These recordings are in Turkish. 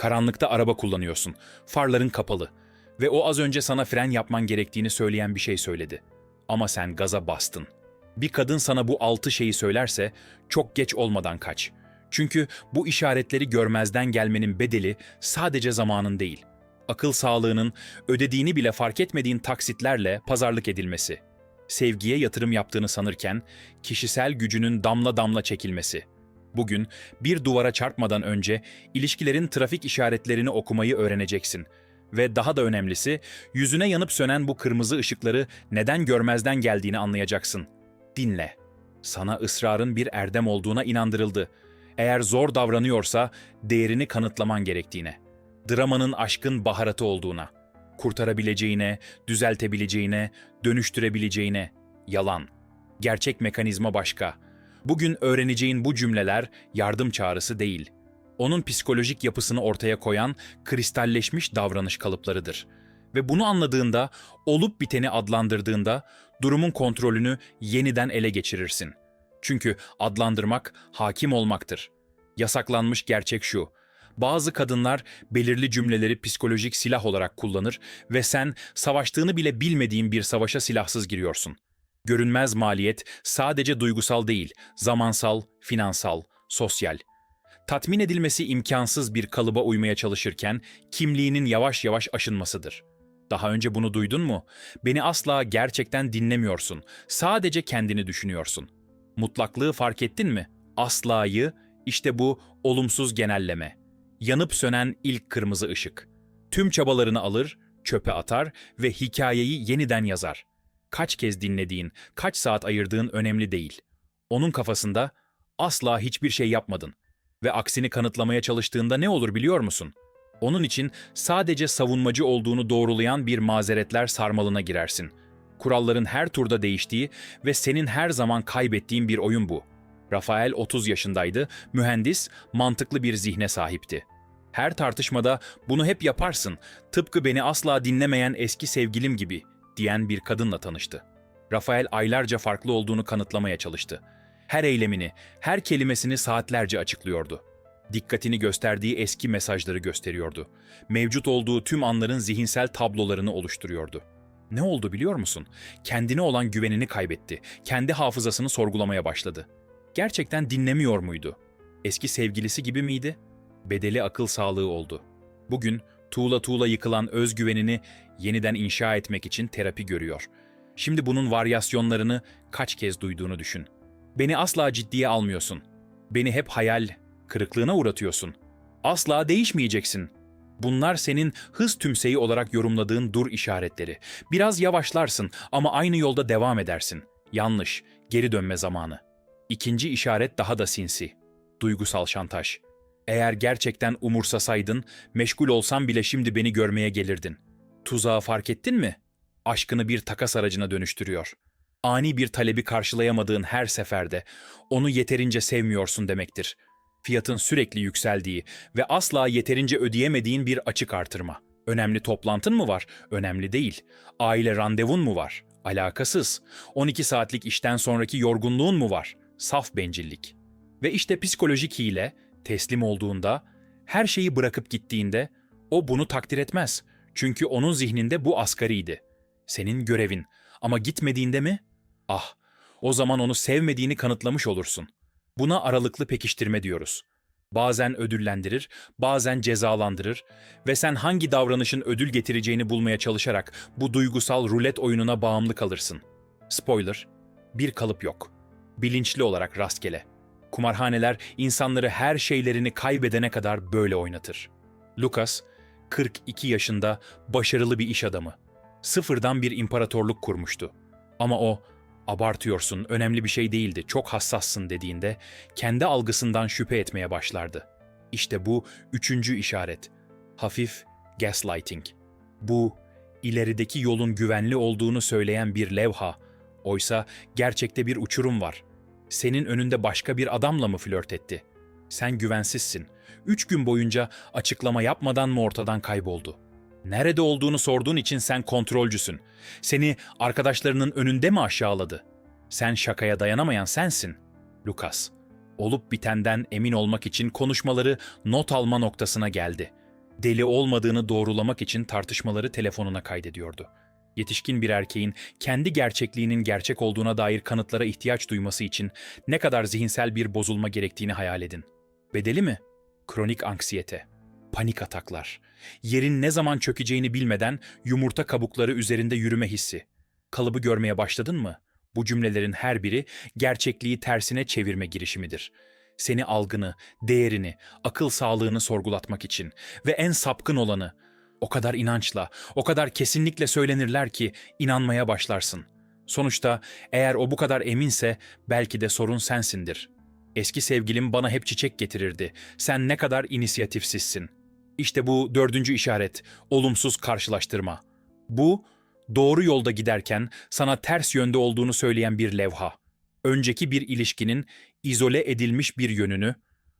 Karanlıkta araba kullanıyorsun. Farların kapalı. Ve o az önce sana fren yapman gerektiğini söyleyen bir şey söyledi. Ama sen gaza bastın. Bir kadın sana bu altı şeyi söylerse çok geç olmadan kaç. Çünkü bu işaretleri görmezden gelmenin bedeli sadece zamanın değil. Akıl sağlığının ödediğini bile fark etmediğin taksitlerle pazarlık edilmesi. Sevgiye yatırım yaptığını sanırken kişisel gücünün damla damla çekilmesi. Bugün bir duvara çarpmadan önce ilişkilerin trafik işaretlerini okumayı öğreneceksin. Ve daha da önemlisi, yüzüne yanıp sönen bu kırmızı ışıkları neden görmezden geldiğini anlayacaksın. Dinle. Sana ısrarın bir erdem olduğuna inandırıldı. Eğer zor davranıyorsa değerini kanıtlaman gerektiğine. Dramanın aşkın baharatı olduğuna. Kurtarabileceğine, düzeltebileceğine, dönüştürebileceğine. Yalan. Gerçek mekanizma başka. Bugün öğreneceğin bu cümleler yardım çağrısı değil. Onun psikolojik yapısını ortaya koyan kristalleşmiş davranış kalıplarıdır. Ve bunu anladığında, olup biteni adlandırdığında durumun kontrolünü yeniden ele geçirirsin. Çünkü adlandırmak hakim olmaktır. Yasaklanmış gerçek şu. Bazı kadınlar belirli cümleleri psikolojik silah olarak kullanır ve sen savaştığını bile bilmediğin bir savaşa silahsız giriyorsun. Görünmez maliyet sadece duygusal değil, zamansal, finansal, sosyal. Tatmin edilmesi imkansız bir kalıba uymaya çalışırken kimliğinin yavaş yavaş aşınmasıdır. Daha önce bunu duydun mu? Beni asla gerçekten dinlemiyorsun. Sadece kendini düşünüyorsun. Mutlaklığı fark ettin mi? Asla'yı işte bu olumsuz genelleme. Yanıp sönen ilk kırmızı ışık. Tüm çabalarını alır, çöpe atar ve hikayeyi yeniden yazar. Kaç kez dinlediğin, kaç saat ayırdığın önemli değil. Onun kafasında asla hiçbir şey yapmadın ve aksini kanıtlamaya çalıştığında ne olur biliyor musun? Onun için sadece savunmacı olduğunu doğrulayan bir mazeretler sarmalına girersin. Kuralların her turda değiştiği ve senin her zaman kaybettiğin bir oyun bu. Rafael 30 yaşındaydı, mühendis, mantıklı bir zihne sahipti. Her tartışmada bunu hep yaparsın, tıpkı beni asla dinlemeyen eski sevgilim gibi diyen bir kadınla tanıştı. Rafael aylarca farklı olduğunu kanıtlamaya çalıştı. Her eylemini, her kelimesini saatlerce açıklıyordu. Dikkatini gösterdiği eski mesajları gösteriyordu. Mevcut olduğu tüm anların zihinsel tablolarını oluşturuyordu. Ne oldu biliyor musun? Kendine olan güvenini kaybetti. Kendi hafızasını sorgulamaya başladı. Gerçekten dinlemiyor muydu? Eski sevgilisi gibi miydi? Bedeli akıl sağlığı oldu. Bugün tuğla tuğla yıkılan özgüvenini yeniden inşa etmek için terapi görüyor. Şimdi bunun varyasyonlarını kaç kez duyduğunu düşün. Beni asla ciddiye almıyorsun. Beni hep hayal kırıklığına uğratıyorsun. Asla değişmeyeceksin. Bunlar senin hız tümseyi olarak yorumladığın dur işaretleri. Biraz yavaşlarsın ama aynı yolda devam edersin. Yanlış, geri dönme zamanı. İkinci işaret daha da sinsi. Duygusal şantaj. Eğer gerçekten umursasaydın, meşgul olsam bile şimdi beni görmeye gelirdin. Tuzağı fark ettin mi? Aşkını bir takas aracına dönüştürüyor. Ani bir talebi karşılayamadığın her seferde onu yeterince sevmiyorsun demektir. Fiyatın sürekli yükseldiği ve asla yeterince ödeyemediğin bir açık artırma. Önemli toplantın mı var? Önemli değil. Aile randevun mu var? Alakasız. 12 saatlik işten sonraki yorgunluğun mu var? Saf bencillik. Ve işte psikolojik hile teslim olduğunda, her şeyi bırakıp gittiğinde o bunu takdir etmez. Çünkü onun zihninde bu asgariydi. Senin görevin. Ama gitmediğinde mi? Ah, o zaman onu sevmediğini kanıtlamış olursun. Buna aralıklı pekiştirme diyoruz. Bazen ödüllendirir, bazen cezalandırır ve sen hangi davranışın ödül getireceğini bulmaya çalışarak bu duygusal rulet oyununa bağımlı kalırsın. Spoiler, bir kalıp yok. Bilinçli olarak rastgele. Kumarhaneler insanları her şeylerini kaybedene kadar böyle oynatır. Lucas, 42 yaşında başarılı bir iş adamı. Sıfırdan bir imparatorluk kurmuştu. Ama o, abartıyorsun, önemli bir şey değildi, çok hassassın dediğinde kendi algısından şüphe etmeye başlardı. İşte bu üçüncü işaret. Hafif gaslighting. Bu, ilerideki yolun güvenli olduğunu söyleyen bir levha. Oysa gerçekte bir uçurum var. Senin önünde başka bir adamla mı flört etti? Sen güvensizsin. Üç gün boyunca açıklama yapmadan mı ortadan kayboldu? Nerede olduğunu sorduğun için sen kontrolcüsün. Seni arkadaşlarının önünde mi aşağıladı? Sen şakaya dayanamayan sensin. Lucas, olup bitenden emin olmak için konuşmaları not alma noktasına geldi. Deli olmadığını doğrulamak için tartışmaları telefonuna kaydediyordu. Yetişkin bir erkeğin kendi gerçekliğinin gerçek olduğuna dair kanıtlara ihtiyaç duyması için ne kadar zihinsel bir bozulma gerektiğini hayal edin. Bedeli mi? Kronik anksiyete, panik ataklar, yerin ne zaman çökeceğini bilmeden yumurta kabukları üzerinde yürüme hissi. Kalıbı görmeye başladın mı? Bu cümlelerin her biri gerçekliği tersine çevirme girişimidir. Seni algını, değerini, akıl sağlığını sorgulatmak için ve en sapkın olanı o kadar inançla, o kadar kesinlikle söylenirler ki inanmaya başlarsın. Sonuçta eğer o bu kadar eminse belki de sorun sensindir. Eski sevgilim bana hep çiçek getirirdi. Sen ne kadar inisiyatifsizsin. İşte bu dördüncü işaret, olumsuz karşılaştırma. Bu, doğru yolda giderken sana ters yönde olduğunu söyleyen bir levha. Önceki bir ilişkinin izole edilmiş bir yönünü,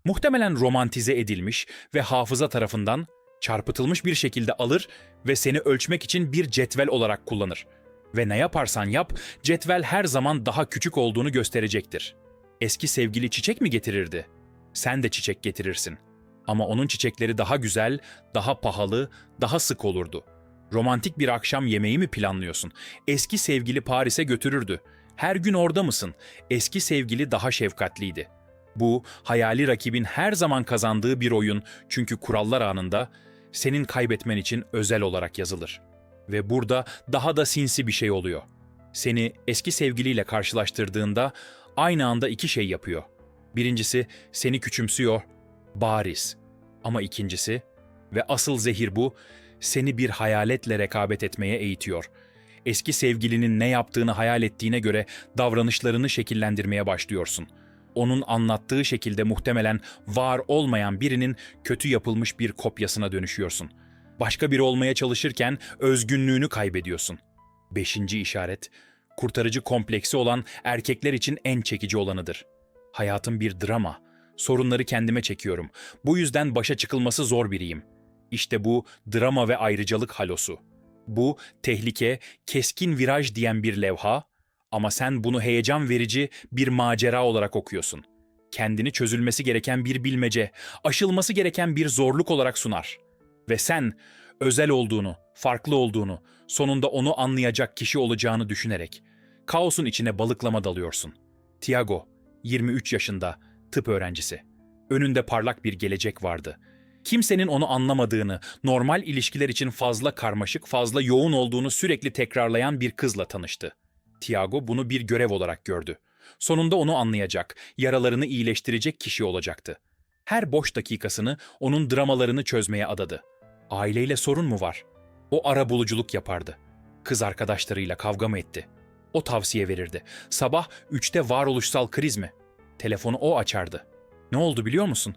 muhtemelen romantize edilmiş ve hafıza tarafından çarpıtılmış bir şekilde alır ve seni ölçmek için bir cetvel olarak kullanır. Ve ne yaparsan yap, cetvel her zaman daha küçük olduğunu gösterecektir. Eski sevgili çiçek mi getirirdi? Sen de çiçek getirirsin. Ama onun çiçekleri daha güzel, daha pahalı, daha sık olurdu. Romantik bir akşam yemeği mi planlıyorsun? Eski sevgili Paris'e götürürdü. Her gün orada mısın? Eski sevgili daha şefkatliydi. Bu, hayali rakibin her zaman kazandığı bir oyun çünkü kurallar anında senin kaybetmen için özel olarak yazılır. Ve burada daha da sinsi bir şey oluyor. Seni eski sevgiliyle karşılaştırdığında aynı anda iki şey yapıyor. Birincisi seni küçümsüyor, bariz. Ama ikincisi ve asıl zehir bu, seni bir hayaletle rekabet etmeye eğitiyor. Eski sevgilinin ne yaptığını hayal ettiğine göre davranışlarını şekillendirmeye başlıyorsun. Onun anlattığı şekilde muhtemelen var olmayan birinin kötü yapılmış bir kopyasına dönüşüyorsun. Başka biri olmaya çalışırken özgünlüğünü kaybediyorsun. Beşinci işaret, kurtarıcı kompleksi olan erkekler için en çekici olanıdır. Hayatım bir drama. Sorunları kendime çekiyorum. Bu yüzden başa çıkılması zor biriyim. İşte bu drama ve ayrıcalık halosu. Bu tehlike, keskin viraj diyen bir levha ama sen bunu heyecan verici bir macera olarak okuyorsun. Kendini çözülmesi gereken bir bilmece, aşılması gereken bir zorluk olarak sunar. Ve sen özel olduğunu, farklı olduğunu, sonunda onu anlayacak kişi olacağını düşünerek kaosun içine balıklama dalıyorsun. Tiago, 23 yaşında, tıp öğrencisi. Önünde parlak bir gelecek vardı. Kimsenin onu anlamadığını, normal ilişkiler için fazla karmaşık, fazla yoğun olduğunu sürekli tekrarlayan bir kızla tanıştı. Tiago bunu bir görev olarak gördü. Sonunda onu anlayacak, yaralarını iyileştirecek kişi olacaktı. Her boş dakikasını onun dramalarını çözmeye adadı. Aileyle sorun mu var? O ara buluculuk yapardı. Kız arkadaşlarıyla kavga mı etti? O tavsiye verirdi. Sabah üçte varoluşsal kriz mi? Telefonu o açardı. Ne oldu biliyor musun?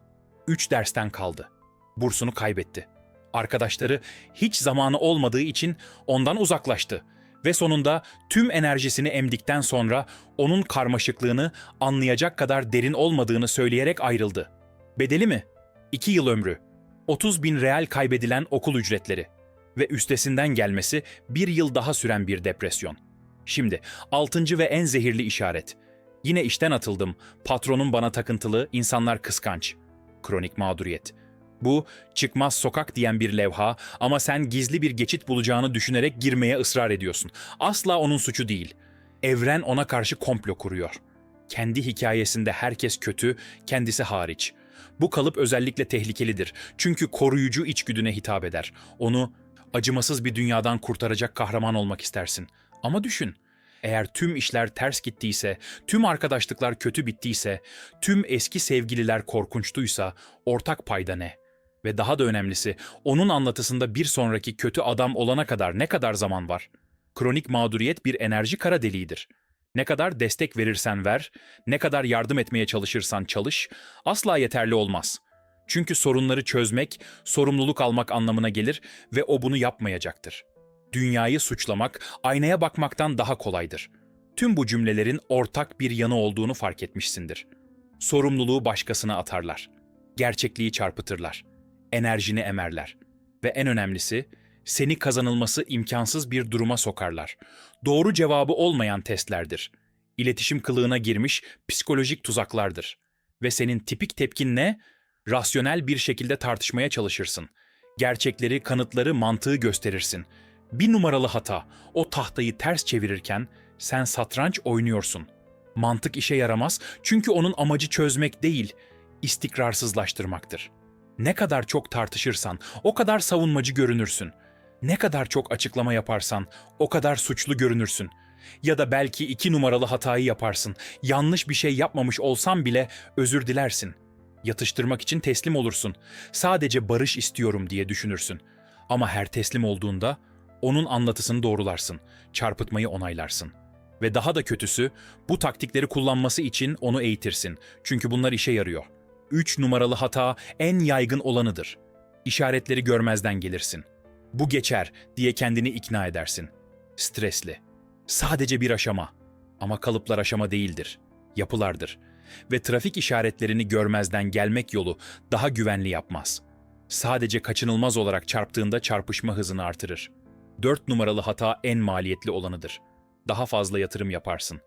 Üç dersten kaldı. Bursunu kaybetti. Arkadaşları hiç zamanı olmadığı için ondan uzaklaştı ve sonunda tüm enerjisini emdikten sonra onun karmaşıklığını anlayacak kadar derin olmadığını söyleyerek ayrıldı. Bedeli mi? İki yıl ömrü. 30 bin real kaybedilen okul ücretleri. Ve üstesinden gelmesi bir yıl daha süren bir depresyon. Şimdi altıncı ve en zehirli işaret. Yine işten atıldım. Patronum bana takıntılı, insanlar kıskanç. Kronik mağduriyet. Bu çıkmaz sokak diyen bir levha ama sen gizli bir geçit bulacağını düşünerek girmeye ısrar ediyorsun. Asla onun suçu değil. Evren ona karşı komplo kuruyor. Kendi hikayesinde herkes kötü, kendisi hariç. Bu kalıp özellikle tehlikelidir. Çünkü koruyucu içgüdüne hitap eder. Onu acımasız bir dünyadan kurtaracak kahraman olmak istersin. Ama düşün, eğer tüm işler ters gittiyse, tüm arkadaşlıklar kötü bittiyse, tüm eski sevgililer korkunçtuysa ortak payda ne? Ve daha da önemlisi, onun anlatısında bir sonraki kötü adam olana kadar ne kadar zaman var? Kronik mağduriyet bir enerji kara deliğidir. Ne kadar destek verirsen ver, ne kadar yardım etmeye çalışırsan çalış, asla yeterli olmaz. Çünkü sorunları çözmek, sorumluluk almak anlamına gelir ve o bunu yapmayacaktır. Dünyayı suçlamak, aynaya bakmaktan daha kolaydır. Tüm bu cümlelerin ortak bir yanı olduğunu fark etmişsindir. Sorumluluğu başkasına atarlar. Gerçekliği çarpıtırlar enerjini emerler. Ve en önemlisi, seni kazanılması imkansız bir duruma sokarlar. Doğru cevabı olmayan testlerdir. İletişim kılığına girmiş psikolojik tuzaklardır. Ve senin tipik tepkin ne? Rasyonel bir şekilde tartışmaya çalışırsın. Gerçekleri, kanıtları, mantığı gösterirsin. Bir numaralı hata, o tahtayı ters çevirirken sen satranç oynuyorsun. Mantık işe yaramaz çünkü onun amacı çözmek değil, istikrarsızlaştırmaktır. Ne kadar çok tartışırsan o kadar savunmacı görünürsün. Ne kadar çok açıklama yaparsan o kadar suçlu görünürsün. Ya da belki iki numaralı hatayı yaparsın. Yanlış bir şey yapmamış olsan bile özür dilersin. Yatıştırmak için teslim olursun. Sadece barış istiyorum diye düşünürsün. Ama her teslim olduğunda onun anlatısını doğrularsın. Çarpıtmayı onaylarsın. Ve daha da kötüsü bu taktikleri kullanması için onu eğitirsin. Çünkü bunlar işe yarıyor. Üç numaralı hata en yaygın olanıdır. İşaretleri görmezden gelirsin. Bu geçer diye kendini ikna edersin. Stresli. Sadece bir aşama. Ama kalıplar aşama değildir. Yapılardır. Ve trafik işaretlerini görmezden gelmek yolu daha güvenli yapmaz. Sadece kaçınılmaz olarak çarptığında çarpışma hızını artırır. Dört numaralı hata en maliyetli olanıdır. Daha fazla yatırım yaparsın.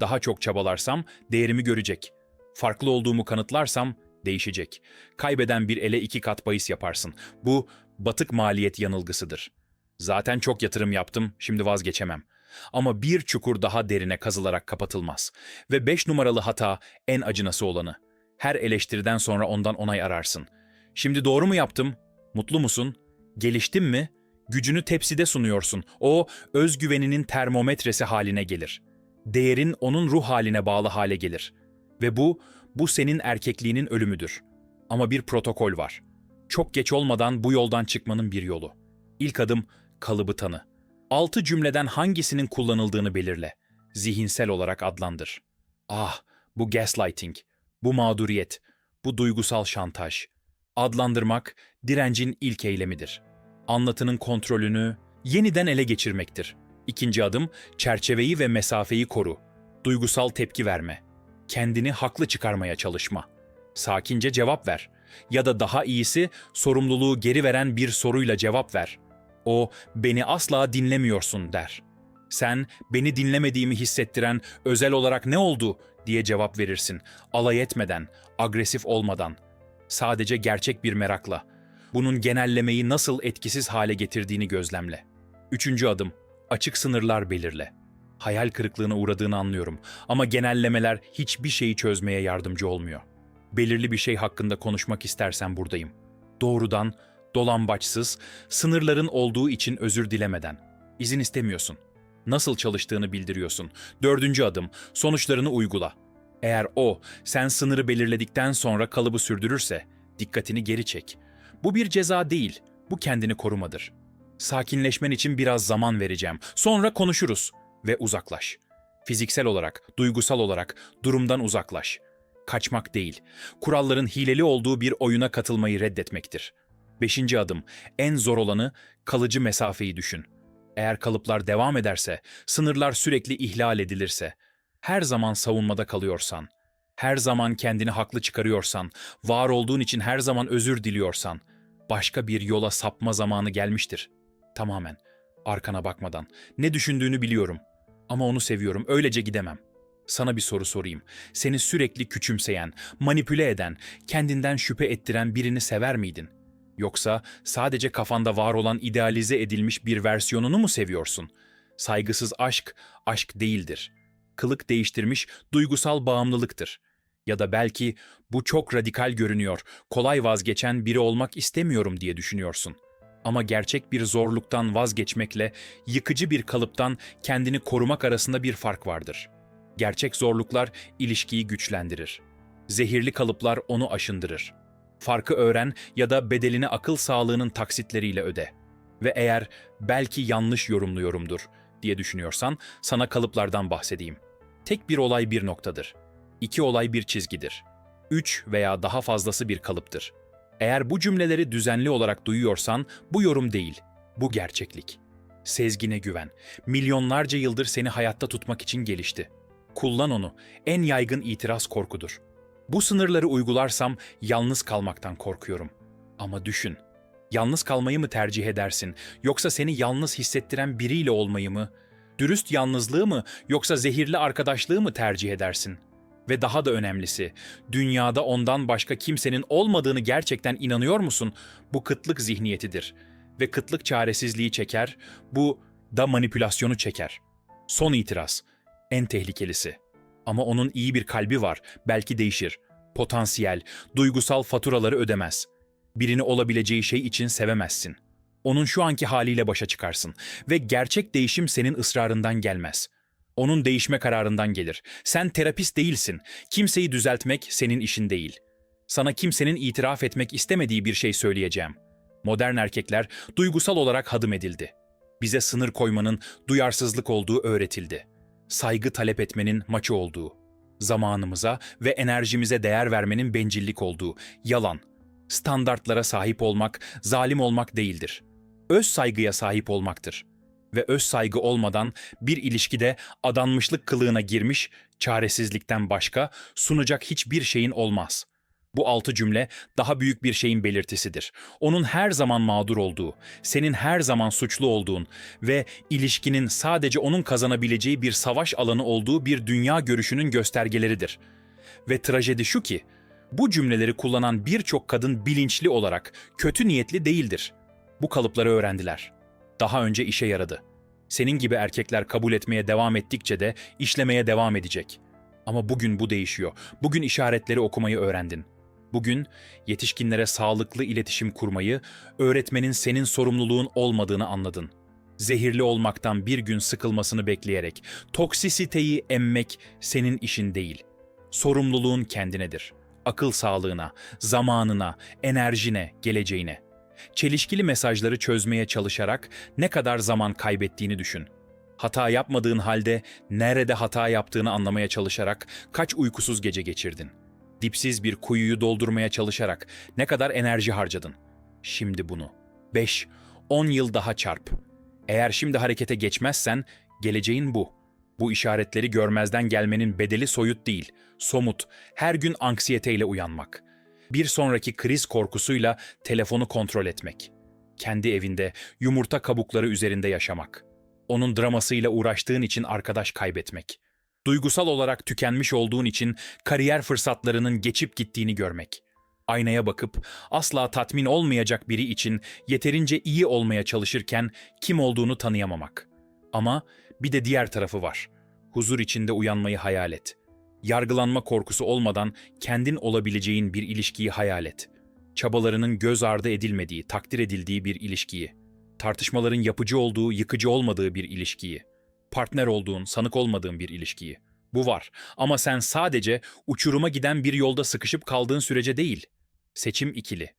Daha çok çabalarsam değerimi görecek. Farklı olduğumu kanıtlarsam değişecek. Kaybeden bir ele iki kat bahis yaparsın. Bu batık maliyet yanılgısıdır. Zaten çok yatırım yaptım, şimdi vazgeçemem. Ama bir çukur daha derine kazılarak kapatılmaz. Ve beş numaralı hata en acınası olanı. Her eleştiriden sonra ondan onay ararsın. Şimdi doğru mu yaptım? Mutlu musun? Geliştim mi? Gücünü tepside sunuyorsun. O özgüveninin termometresi haline gelir. Değerin onun ruh haline bağlı hale gelir. Ve bu, bu senin erkekliğinin ölümüdür. Ama bir protokol var. Çok geç olmadan bu yoldan çıkmanın bir yolu. İlk adım kalıbı tanı. Altı cümleden hangisinin kullanıldığını belirle. Zihinsel olarak adlandır. Ah, bu gaslighting, bu mağduriyet, bu duygusal şantaj. Adlandırmak direncin ilk eylemidir. Anlatının kontrolünü yeniden ele geçirmektir. İkinci adım çerçeveyi ve mesafeyi koru. Duygusal tepki verme. Kendini haklı çıkarmaya çalışma. Sakince cevap ver. Ya da daha iyisi sorumluluğu geri veren bir soruyla cevap ver. O beni asla dinlemiyorsun der. Sen beni dinlemediğimi hissettiren özel olarak ne oldu diye cevap verirsin. Alay etmeden, agresif olmadan. Sadece gerçek bir merakla. Bunun genellemeyi nasıl etkisiz hale getirdiğini gözlemle. Üçüncü adım, açık sınırlar belirle. Hayal kırıklığına uğradığını anlıyorum ama genellemeler hiçbir şeyi çözmeye yardımcı olmuyor. Belirli bir şey hakkında konuşmak istersen buradayım. Doğrudan, dolambaçsız, sınırların olduğu için özür dilemeden. İzin istemiyorsun. Nasıl çalıştığını bildiriyorsun. Dördüncü adım, sonuçlarını uygula. Eğer o, sen sınırı belirledikten sonra kalıbı sürdürürse, dikkatini geri çek. Bu bir ceza değil, bu kendini korumadır. Sakinleşmen için biraz zaman vereceğim. Sonra konuşuruz ve uzaklaş. Fiziksel olarak, duygusal olarak durumdan uzaklaş. Kaçmak değil, kuralların hileli olduğu bir oyuna katılmayı reddetmektir. Beşinci adım, en zor olanı kalıcı mesafeyi düşün. Eğer kalıplar devam ederse, sınırlar sürekli ihlal edilirse, her zaman savunmada kalıyorsan, her zaman kendini haklı çıkarıyorsan, var olduğun için her zaman özür diliyorsan, başka bir yola sapma zamanı gelmiştir. Tamamen, arkana bakmadan. Ne düşündüğünü biliyorum. Ama onu seviyorum, öylece gidemem. Sana bir soru sorayım. Seni sürekli küçümseyen, manipüle eden, kendinden şüphe ettiren birini sever miydin? Yoksa sadece kafanda var olan idealize edilmiş bir versiyonunu mu seviyorsun? Saygısız aşk, aşk değildir. Kılık değiştirmiş duygusal bağımlılıktır. Ya da belki bu çok radikal görünüyor, kolay vazgeçen biri olmak istemiyorum diye düşünüyorsun. Ama gerçek bir zorluktan vazgeçmekle yıkıcı bir kalıptan kendini korumak arasında bir fark vardır. Gerçek zorluklar ilişkiyi güçlendirir. Zehirli kalıplar onu aşındırır. Farkı öğren ya da bedelini akıl sağlığının taksitleriyle öde. Ve eğer belki yanlış yorumluyorumdur diye düşünüyorsan sana kalıplardan bahsedeyim. Tek bir olay bir noktadır. İki olay bir çizgidir. Üç veya daha fazlası bir kalıptır. Eğer bu cümleleri düzenli olarak duyuyorsan bu yorum değil, bu gerçeklik. Sezgine güven. Milyonlarca yıldır seni hayatta tutmak için gelişti. Kullan onu. En yaygın itiraz korkudur. Bu sınırları uygularsam yalnız kalmaktan korkuyorum. Ama düşün. Yalnız kalmayı mı tercih edersin yoksa seni yalnız hissettiren biriyle olmayı mı? Dürüst yalnızlığı mı yoksa zehirli arkadaşlığı mı tercih edersin? Ve daha da önemlisi, dünyada ondan başka kimsenin olmadığını gerçekten inanıyor musun? Bu kıtlık zihniyetidir. Ve kıtlık çaresizliği çeker, bu da manipülasyonu çeker. Son itiraz, en tehlikelisi. Ama onun iyi bir kalbi var, belki değişir. Potansiyel, duygusal faturaları ödemez. Birini olabileceği şey için sevemezsin. Onun şu anki haliyle başa çıkarsın ve gerçek değişim senin ısrarından gelmez. Onun değişme kararından gelir. Sen terapist değilsin. Kimseyi düzeltmek senin işin değil. Sana kimsenin itiraf etmek istemediği bir şey söyleyeceğim. Modern erkekler duygusal olarak hadım edildi. Bize sınır koymanın duyarsızlık olduğu öğretildi. Saygı talep etmenin maçı olduğu. Zamanımıza ve enerjimize değer vermenin bencillik olduğu. Yalan. Standartlara sahip olmak, zalim olmak değildir. Öz saygıya sahip olmaktır. Ve öz saygı olmadan bir ilişkide adanmışlık kılığına girmiş, çaresizlikten başka sunacak hiçbir şeyin olmaz. Bu altı cümle daha büyük bir şeyin belirtisidir. Onun her zaman mağdur olduğu, senin her zaman suçlu olduğun ve ilişkinin sadece onun kazanabileceği bir savaş alanı olduğu bir dünya görüşünün göstergeleridir. Ve trajedi şu ki, bu cümleleri kullanan birçok kadın bilinçli olarak kötü niyetli değildir. Bu kalıpları öğrendiler. Daha önce işe yaradı. Senin gibi erkekler kabul etmeye devam ettikçe de işlemeye devam edecek. Ama bugün bu değişiyor. Bugün işaretleri okumayı öğrendin. Bugün yetişkinlere sağlıklı iletişim kurmayı, öğretmenin senin sorumluluğun olmadığını anladın. Zehirli olmaktan bir gün sıkılmasını bekleyerek toksisiteyi emmek senin işin değil. Sorumluluğun kendinedir. Akıl sağlığına, zamanına, enerjine, geleceğine. Çelişkili mesajları çözmeye çalışarak ne kadar zaman kaybettiğini düşün. Hata yapmadığın halde nerede hata yaptığını anlamaya çalışarak kaç uykusuz gece geçirdin. Dipsiz bir kuyuyu doldurmaya çalışarak ne kadar enerji harcadın. Şimdi bunu 5, 10 yıl daha çarp. Eğer şimdi harekete geçmezsen geleceğin bu. Bu işaretleri görmezden gelmenin bedeli soyut değil, somut, her gün anksiyeteyle uyanmak. Bir sonraki kriz korkusuyla telefonu kontrol etmek. Kendi evinde yumurta kabukları üzerinde yaşamak. Onun dramasıyla uğraştığın için arkadaş kaybetmek. Duygusal olarak tükenmiş olduğun için kariyer fırsatlarının geçip gittiğini görmek. Aynaya bakıp asla tatmin olmayacak biri için yeterince iyi olmaya çalışırken kim olduğunu tanıyamamak. Ama bir de diğer tarafı var. Huzur içinde uyanmayı hayal et. Yargılanma korkusu olmadan kendin olabileceğin bir ilişkiyi hayal et. Çabalarının göz ardı edilmediği, takdir edildiği bir ilişkiyi. Tartışmaların yapıcı olduğu, yıkıcı olmadığı bir ilişkiyi. Partner olduğun, sanık olmadığın bir ilişkiyi. Bu var ama sen sadece uçuruma giden bir yolda sıkışıp kaldığın sürece değil. Seçim ikili.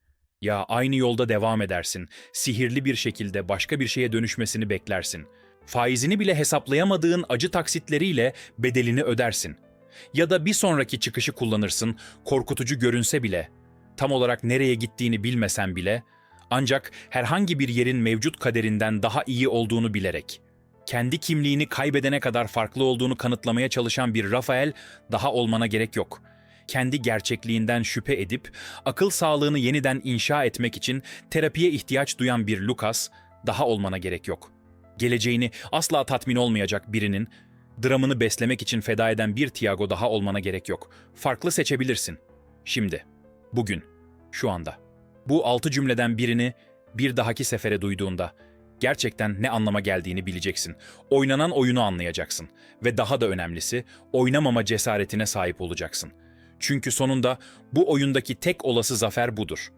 Ya aynı yolda devam edersin, sihirli bir şekilde başka bir şeye dönüşmesini beklersin. Faizini bile hesaplayamadığın acı taksitleriyle bedelini ödersin. Ya da bir sonraki çıkışı kullanırsın, korkutucu görünse bile, tam olarak nereye gittiğini bilmesen bile, ancak herhangi bir yerin mevcut kaderinden daha iyi olduğunu bilerek, kendi kimliğini kaybedene kadar farklı olduğunu kanıtlamaya çalışan bir Rafael daha olmana gerek yok. Kendi gerçekliğinden şüphe edip akıl sağlığını yeniden inşa etmek için terapiye ihtiyaç duyan bir Lucas daha olmana gerek yok. Geleceğini asla tatmin olmayacak birinin dramını beslemek için feda eden bir Tiago daha olmana gerek yok. Farklı seçebilirsin. Şimdi, bugün, şu anda. Bu altı cümleden birini bir dahaki sefere duyduğunda gerçekten ne anlama geldiğini bileceksin. Oynanan oyunu anlayacaksın ve daha da önemlisi oynamama cesaretine sahip olacaksın. Çünkü sonunda bu oyundaki tek olası zafer budur.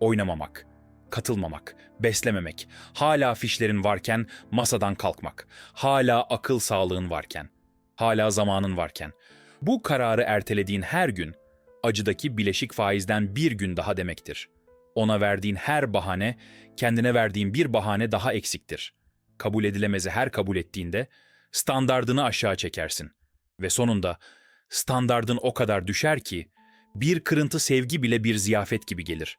Oynamamak, katılmamak, beslememek, hala fişlerin varken masadan kalkmak, hala akıl sağlığın varken, hala zamanın varken. Bu kararı ertelediğin her gün acıdaki bileşik faizden bir gün daha demektir.'' Ona verdiğin her bahane, kendine verdiğin bir bahane daha eksiktir. Kabul edilemezi her kabul ettiğinde standardını aşağı çekersin. Ve sonunda standardın o kadar düşer ki bir kırıntı sevgi bile bir ziyafet gibi gelir.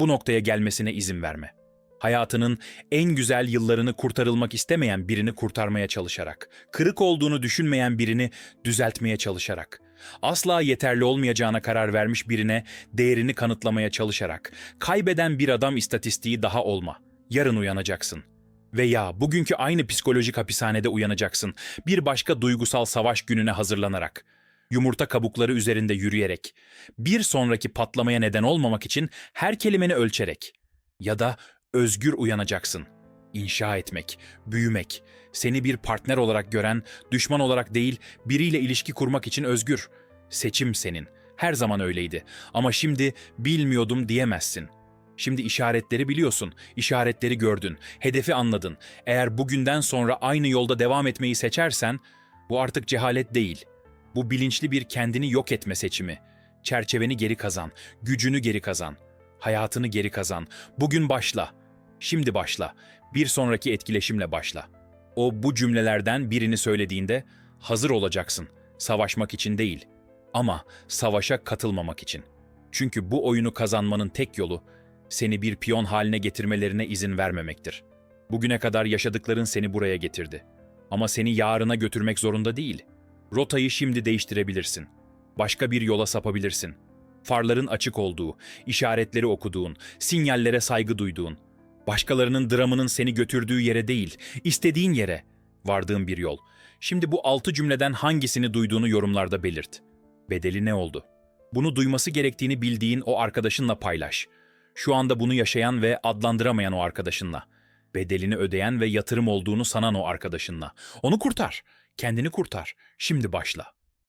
Bu noktaya gelmesine izin verme. Hayatının en güzel yıllarını kurtarılmak istemeyen birini kurtarmaya çalışarak, kırık olduğunu düşünmeyen birini düzeltmeye çalışarak, asla yeterli olmayacağına karar vermiş birine değerini kanıtlamaya çalışarak, kaybeden bir adam istatistiği daha olma. Yarın uyanacaksın. Ve ya bugünkü aynı psikolojik hapishanede uyanacaksın. Bir başka duygusal savaş gününe hazırlanarak. Yumurta kabukları üzerinde yürüyerek, bir sonraki patlamaya neden olmamak için her kelimeni ölçerek ya da özgür uyanacaksın. İnşa etmek, büyümek, seni bir partner olarak gören, düşman olarak değil, biriyle ilişki kurmak için özgür. Seçim senin. Her zaman öyleydi. Ama şimdi bilmiyordum diyemezsin. Şimdi işaretleri biliyorsun, işaretleri gördün, hedefi anladın. Eğer bugünden sonra aynı yolda devam etmeyi seçersen, bu artık cehalet değil. Bu bilinçli bir kendini yok etme seçimi. Çerçeveni geri kazan, gücünü geri kazan, hayatını geri kazan. Bugün başla. Şimdi başla. Bir sonraki etkileşimle başla. O bu cümlelerden birini söylediğinde hazır olacaksın. Savaşmak için değil ama savaşa katılmamak için. Çünkü bu oyunu kazanmanın tek yolu seni bir piyon haline getirmelerine izin vermemektir. Bugüne kadar yaşadıkların seni buraya getirdi. Ama seni yarına götürmek zorunda değil. Rotayı şimdi değiştirebilirsin. Başka bir yola sapabilirsin. Farların açık olduğu, işaretleri okuduğun, sinyallere saygı duyduğun, başkalarının dramının seni götürdüğü yere değil, istediğin yere vardığın bir yol. Şimdi bu altı cümleden hangisini duyduğunu yorumlarda belirt. Bedeli ne oldu? Bunu duyması gerektiğini bildiğin o arkadaşınla paylaş. Şu anda bunu yaşayan ve adlandıramayan o arkadaşınla. Bedelini ödeyen ve yatırım olduğunu sanan o arkadaşınla. Onu kurtar. Kendini kurtar. Şimdi başla.